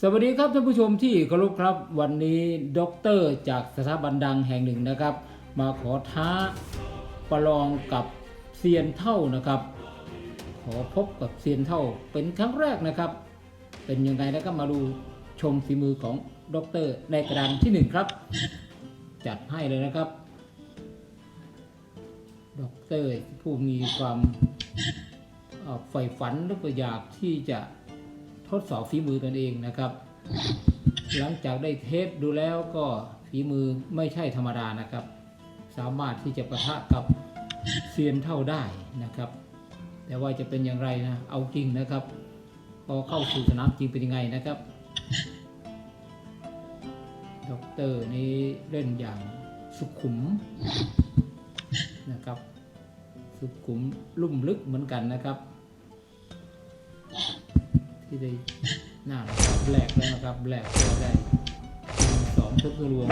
สวัสดีครับท่านผู้ชมที่เคารพครับ วันนี้ด็อกเตอร์จากสถาบันดังแห่งหนึ่งนะครับ มาขอท้าประลองกับเซียนเท่านะครับ ขอพบกับเซียนเท่าเป็นครั้งแรกนะครับ เป็นยังไงนะครับมาดูชมฝีมือของด็อกเตอร์ในกระดานที่หนึ่งครับ จัดให้เลยนะครับด็อกเตอร์ผู้มีความใฝ่ฝันและก็อยากที่จะ ทดสอบฝีมือตนเองนะครับ หลังจากได้เทสดูแล้วก็ฝีมือไม่ใช่ธรรมดานะครับ สามารถที่จะประทะกับเซียนเท่าได้นะครับ แต่ว่าจะเป็นอย่างไรนะเอาจริงนะครับพอเข้าสู่สนามจริงเป็นยังไงนะครับด็อกเตอร์นี้เล่นอย่างสุขุมนะครับ สุขุมลุ่มลึกเหมือนกันนะครับ ที่ได้หน้านะครับแบลกแล้วนะครับแบลกตัวได้สองทุกรวม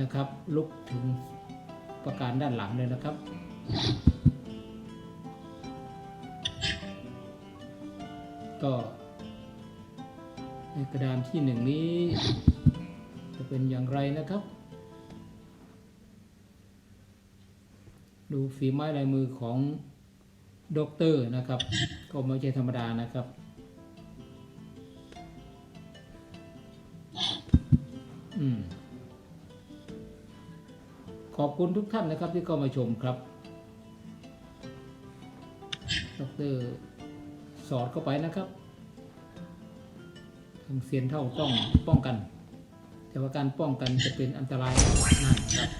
นะครับ ลุกถึงประการด้านหลังเลยนะครับก็ในกระดานที่หนึ่งนี้ จะเป็นอย่างไรนะครับ ดูฝีไม้ลายมือของ ด็อกเตอร์นะครับ ก็ไม่ใช่ธรรมดานะครับ อืม ขอบคุณทุกท่านนะครับที่เข้ามาชมครับด็อกเตอร์สอดเข้าไปนะครับทางเซียนเท่าต้องป้องกัน แต่ว่าการป้องกันจะเป็นอันตรายนั่นครับ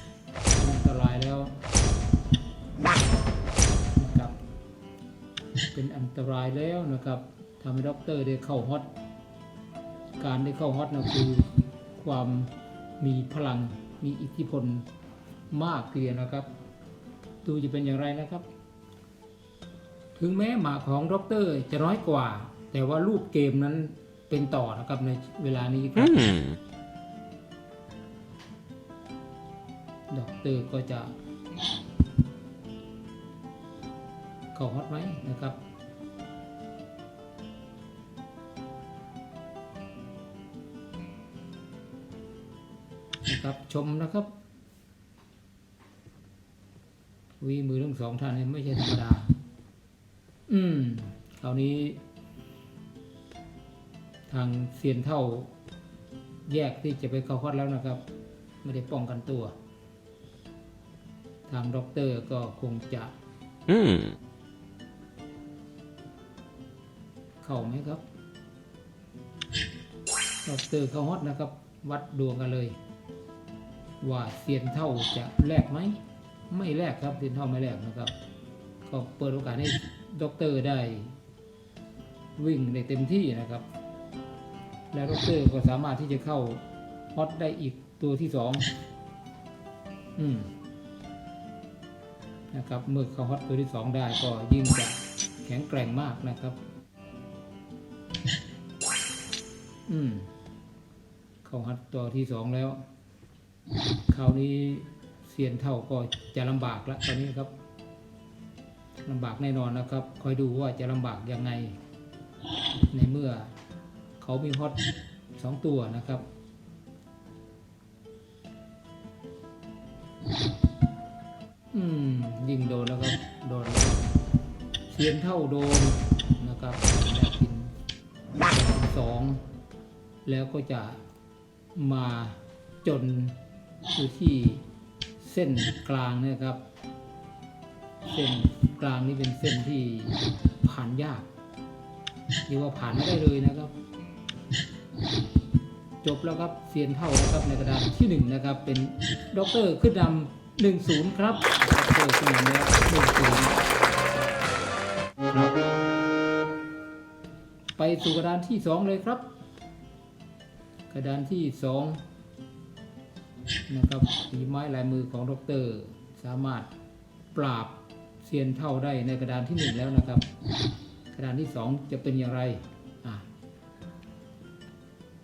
อันตรายแล้ว เป็นอันตรายแล้วนะครับทำให้ด็อกเตอร์ได้เข้าฮอตการได้เข้าฮอตนะคือความมีพลังมีอิทธิพลมากทีเดียวนะครับ ดูจะเป็นอย่างไรนะครับ ถึงแม้หมากของด็อกเตอร์จะน้อยกว่า แต่ว่ารูปเกมนั้นเป็นต่อนะครับในเวลานี้ครับ Hmm. ด็อกเตอร์ก็จะ เข้าฮอตไหมนะครับนะครับชมนะครับวีมือทั้งสองท่านนี่ไม่ใช่ธรรมดา อืมคราวนี้ ทางเซียนเท่าแยกที่จะไปเข้าฮอตแล้วนะครับ ไม่ได้ป้องกันตัว ทางด็อกเตอร์ก็คงจะ Hmm. เข้าไหมครับดอกเตอร์เข้าฮอตนะครับ วัดดวงกันเลย ว่าเซียนเท่าจะแลกไหม ไม่แลกครับเซียนเท่าไม่แลกนะครับ ก็เปิดโอกาสให้ด็อกเตอร์ได้ วิ่งได้เต็มที่นะครับ แล้วด็อกเตอร์ก็สามารถที่จะเข้าฮอตได้อีกตัวที่สองอืมนะครับเมื่อเขาฮอตตัวที่สองได้ก็ยิ่งจะแข็งแกร่งมากนะครับ อืม เขาฮอตตัวที่สองแล้ว คราวนี้เซียนเท่าก็จะลำบากแล้วตอนนี้ครับลำบากแน่นอนนะครับ คอยดูว่าจะลำบากยังไง ในเมื่อเขามีฮอตสองตัวนะครับ อืม ยิงโดนแล้วครับ โดนเทียนเท่าโดนนะครับกินสอง แล้วก็จะมาจนอยู่ที่เส้นกลางนะครับ เส้นกลางนี่เป็นเส้นที่ผ่านยากเรียกว่าผ่านไม่ได้เลยนะครับ จบแล้วครับเซียนเท่าแล้วครับในกระดานที่หนึ่งนะครับ เป็นด็อกเตอร์ขึ้นนำหนึ่งศูนย์ครับด็อกเตอร์ขึ้นนำแล้วหนึ่งศูนย์ครับไปสู่กระดานที่สองเลยครับ ระดานที่สองนะครับฝีไม้ลายมือของดร สามารถปราบเซียนเท่าได้ในกระดานที่หนึ่งแล้วนะครับ กระดานที่สองจะเป็นอย่างไรอะ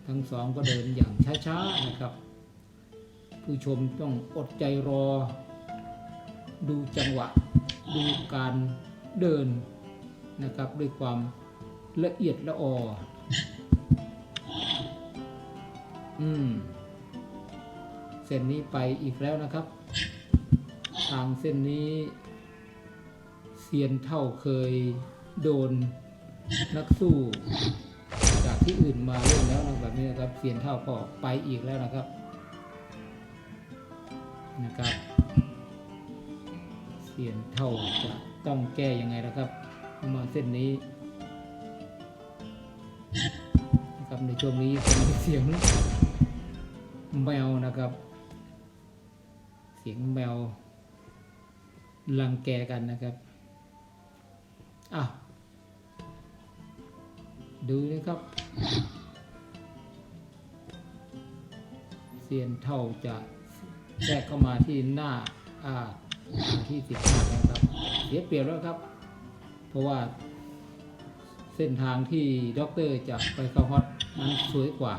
ทั้งสองก็เดินอย่างช้าๆนะครับ ผู้ชมต้องอดใจรอ ดูจังหวะ ดูการเดินนะครับ ด้วยความละเอียดละออ อืม เส้นนี้ไปอีกแล้วนะครับ ทางเส้นนี้เซียนเท่าเคยโดนนักสู้ จากที่อื่นมาเล่นแล้วนะแบบนี้นะครับเซียนเท่าก็ไปอีกแล้วนะครับนะครับเซียนเท่าจะต้องแก้ยังไงนะครับมาเส้นนี้นะครับในช่วงนี้เป็นเสียง แมวนะครับ เสียงแมวรังแกกันนะครับอะดูนะครับเซียนเท่าจะแทรกเข้ามาที่หน้าอ่าที่สิบห้านะครับ เสียเปรียบแล้วครับ เพราะว่าเส้นทางที่ด็อกเตอร์จะไปเข้าฮอตนั้นสวยกว่า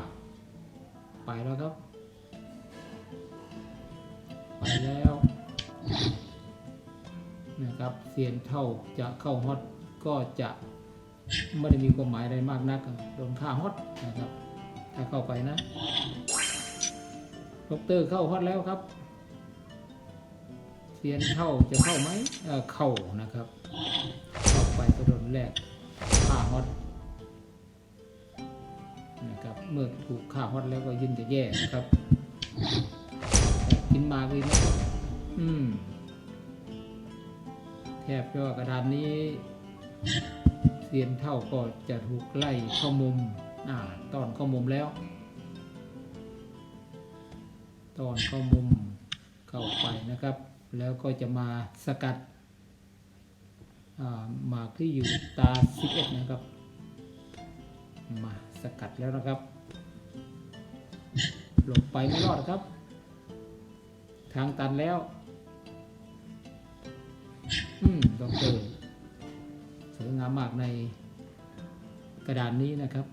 ไปแล้วครับ ไปแล้วนะครับเซียนเท่าจะเข้าฮอตก็จะไม่ได้มีความหมายอะไรมากนักโดนฆ่าฮอตนะครับ ถ้าเข้าไปนะด็อกเตอร์เข้าฮอตแล้วครับเซียนเท่าจะเข้าไหมเออเข้านะครับเข้าไปกระโดดแรกฆ่าฮอตนะครับเมื่อถูกฆ่าฮอตแล้วก็ยิ่งจะแย่นะครับินมากเลยนะอืม แทบจะกระดานนี้เสียนเท่าก็จะถูกไล่เข้ามุม อ่า ตอนเข้ามุมแล้ว ตอนเข้ามุมเข้าไปนะครับ แล้วก็จะมาสกัด อ่าหมากที่อยู่ตา11นะครับ มาสกัดแล้วนะครับ หลบไปไม่รอดครับ ทางตันแล้ว อืมดอกเตอร์สวยงามมากในกระดานนี้นะครับ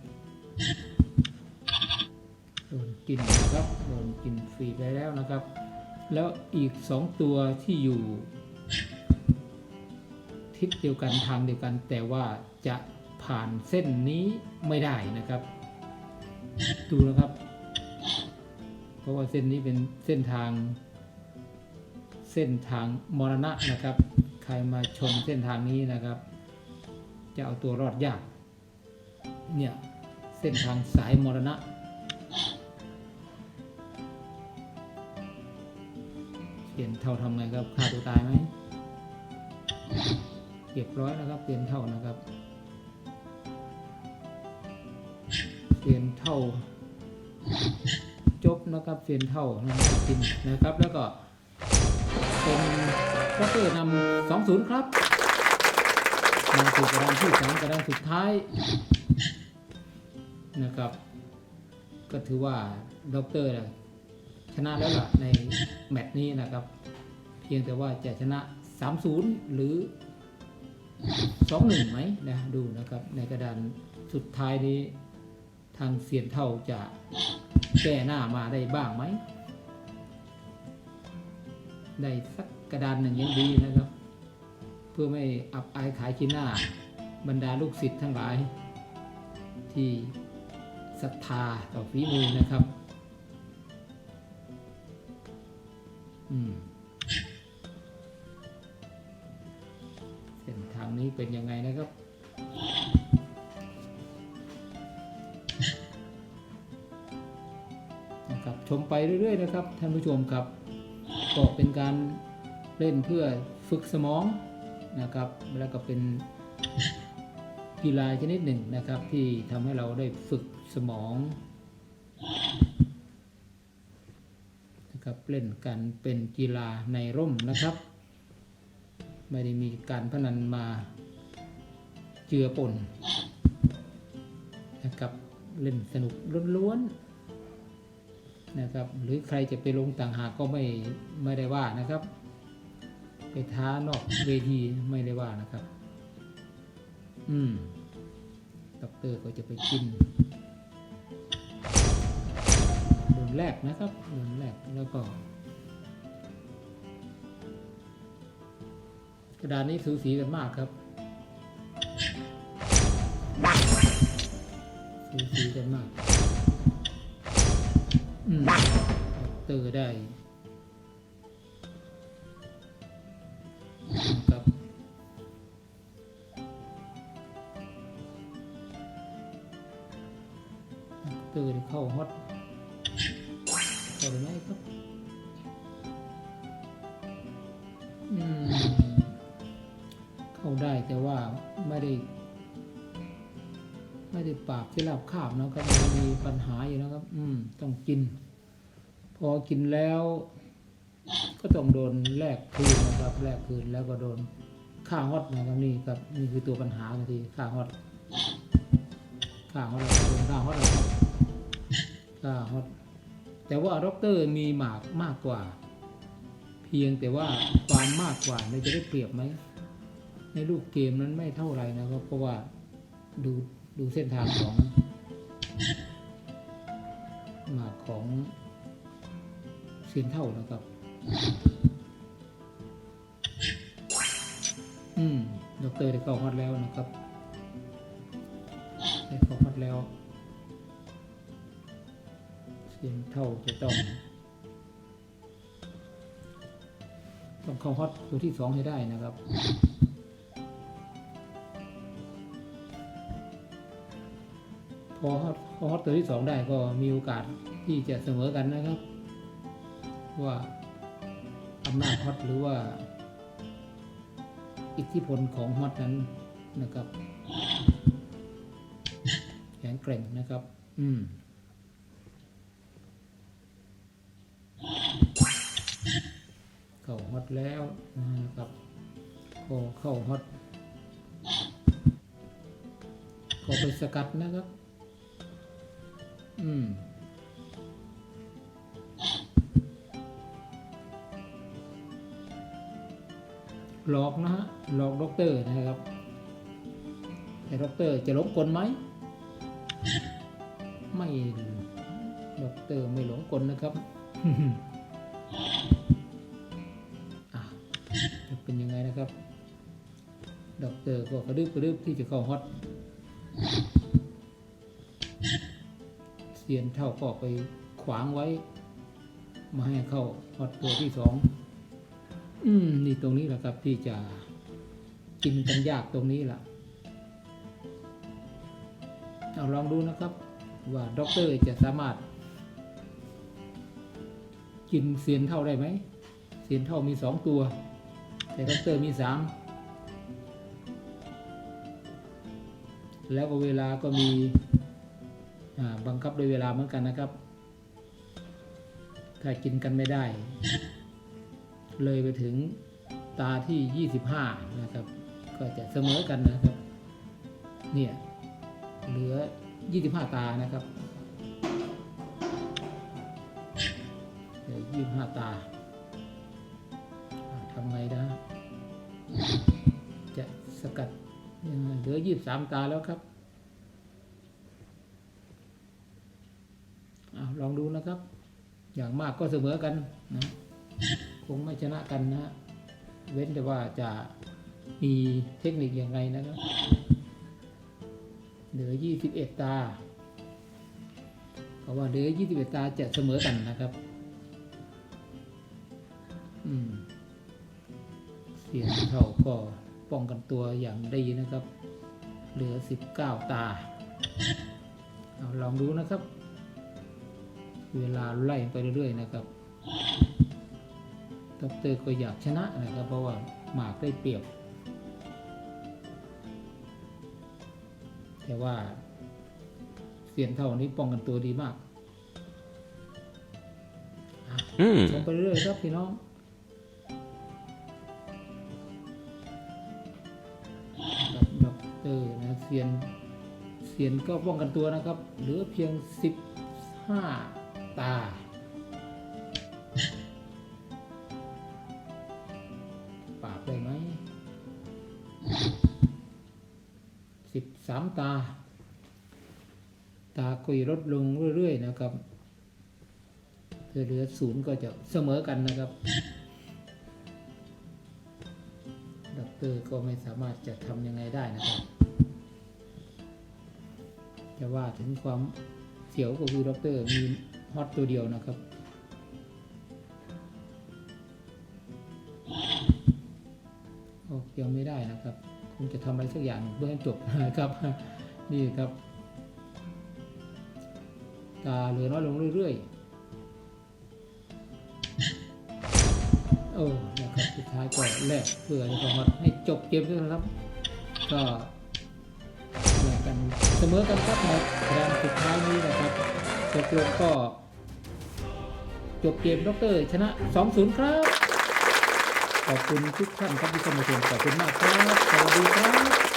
โดนกินนะครับโดนกินฟรีไปแล้วนะครับ แล้วอีกสองตัวที่อยู่ ทิศเดียวกันทางเดียวกัน แต่ว่าจะผ่านเส้นนี้ไม่ได้นะครับ ดูนะครับ เพราะว่าเส้นนี้เป็นเส้นทาง เส้นทางมรณะนะครับ ใครมาชนเส้นทางนี้นะครับ จะเอาตัวรอดยาก เนี่ยเส้นทางสายมรณะ เปลี่ยนเท่าทำไงครับฆ่าตัวตายไหมเรียบร้อยนะครับ เปลี่ยนเท่านะครับ เปลี่ยนเท่าจบนะครับเปลี่ยนเท่านะครับกินนะครับ แล้วก็ เป็นด็อกเตอร์นำสองศูนย์ครับมาสู่กระดานที่สามกระดานสุดท้ายนะครับ ก็ถือว่าด็อกเตอร์ชนะแล้วล่ะในแมตช์นี้นะครับ เพียงแต่ว่าจะชนะ 3-0 หรือ 2-1 ไหมนะดูนะครับ ในกระดานสุดท้ายนี้ ทางเซียนเท่าจะแก้หน้ามาได้บ้างไหม ได้สักกระดานหนึ่งยังดีนะครับ เพื่อไม่อับอายขายขี้หน้า บรรดาลูกศิษย์ทั้งหลาย ที่ศรัทธาต่อฝีมือนะครับอืมเส้นทางนี้เป็นยังไงนะครับนะครับ ชมไปเรื่อยๆนะครับ ท่านผู้ชมครับ ก็เป็นการเล่นเพื่อฝึกสมองนะครับ แล้วก็เป็นกีฬาชนิดหนึ่งนะครับ ที่ทำให้เราได้ฝึกสมองนะครับเล่นกันเป็นกีฬาในร่มนะครับ ไม่ได้มีการพนันมาเจือปนนะครับเล่นสนุกล้วนๆ นะครับ หรือใครจะไปลงต่างหากก็ไม่ไม่ได้ว่านะครับ ไปท้านอกเวทีไม่ได้ว่านะครับ อืมด็อกเตอร์ก็จะไปกินโดนแรกนะครับโดนแรกแล้วก็ กระดานนี้สูสีกันมากครับสูสีกันมาก อืมด็อกเตอร์ได้ครับเตอร์เข้าฮอตเข้าไม่ครับ อืม เข้าได้แต่ว่าไม่ได้ ไม่ได้ปราบที่ราบคาบนะครับมันมีปัญหาอยู่นะครับ อืม ต้องกิน พอกินแล้ว ก็ต้องโดนแลกคืนนะครับแลกคืนแล้วก็โดนค่าฮอตนะครับนี่ครับนี่คือตัวปัญหาทันทีค่าฮอตค่าฮอตอะไรโดนค่าฮอตอะไรครับค่าฮอตแต่ว่าด็อกเตอร์มีหมากมากกว่า เพียงแต่ว่าความมากกว่าเนี่ยจะได้เปรียบไหมในลูกเกมนั้นไม่เท่าไหร่นะครับเพราะว่าดู ดูเส้นทางของหมากของเซียนเท่านะครับ อืมดอกเตอร์ได้เข้าฮอตแล้วนะครับได้เข้าฮอตแล้วเซียนเท่าจะต้องต้องเข้าฮอตตัวที่สองให้ได้นะครับ อฮอตพอฮอตตัวที่สองได้ก็มีโอกาสที่จะเสมอกันนะครับ ว่าอำนาจฮอตหรือว่า อิทธิพลของฮอตนั้นนะครับแข็งแกร่งนะครับ อืมเข้าฮอตแล้วนะครับเข้าฮอตก็ไปสกัดนะครับ อืมหลอกนะฮะหลอกด็อกเตอร์นะครับ แต่ด็อกเตอร์จะหลงกลไหม ไม่ด็อกเตอร์ไม่หลงกลนะครับจะเป็นยังไงนะครับด็อกเตอร์ก็กระดึบกระดึบที่จะเข้าฮอต เซียนเท่าก็ไปขวางไว้ มาให้เข้าฮอตตัวที่สองอืมนี่ตรงนี้แหละครับที่จะกินกันยากตรงนี้ล่ะเอาลองดูนะครับว่าด็อกเตอร์จะสามารถ กินเซียนเท่าได้ไหมเซียนเท่ามีสองตัว แต่ด็อกเตอร์มีสามแล้วก็เวลาก็มี บังคับโดยเวลาเหมือนกันนะครับ ถ้ากินกันไม่ได้ เลยไปถึงตาที่ 25 นะครับ ก็จะเสมอกันนะครับ เนี่ยเหลือ 25 ตานะครับเหลือ25 ตาอ่าทำไงนะจะสกัดเหลือ 23 ตาแล้วครับอาลองดูนะครับ อย่างมากก็เสมอกันนะคงไม่ชนะกันนะเว้นแต่ว่าจะมีเทคนิคอยังไงนะครับ เหลือ 21 ตาเพราะว่าเหลือ 21 ตาจะเสมอกันนะครับ อืม เสียงเท่าก็ป้องกันตัวอย่างดีนะครับ เหลือ 19 ตา เอาลองดูนะครับ เวลาไล่ไปเรื่อยๆนะครับด็อกเตอร์ก็อยากชนะนะครับ เพราะว่าหมากได้เปรียบ แต่ว่าเสียนเท่านี้ป้องกันตัวดีมากอะ Hmm. ชมไปเรื่อยๆครับพี่น้องครับด็อกเตอร์นะเซียนเซียนก็ป้องกันตัวนะครับ เหลือเพียง15 ตา ปาบได้ไหม13ตา ตาก็ลดลงเรื่อยๆนะครับเหลือศูนย์ก็จะเสมอกันนะครับด็อกเตอร์ก็ไม่สามารถจะทำยังไงได้นะครับ จะว่าถึงความเสียวก็คือด็อกเตอร์มี ฮอตตัวเดียวนะครับ โอ้ยังไม่ได้นะครับ คงจะทำอะไรสักอย่างเพื่อให้จบนะครับ นี่ครับ ตาเหลือน้อยลงเรื่อยๆ โอ้นะครับสุดท้ายก็แลกเพื่อจะฮอตให้จบเกมด้วยนะครับ ก็กกันเสมอกันครับในแรมสุดท้ายนี้นะครับตกลงก็ จบเกมด็อกเตอร์ชนะ 2-0 ครับ ขอบคุณทุกท่านครับที่เข้ามาชมขอบคุณมากครับสวัสดีครับ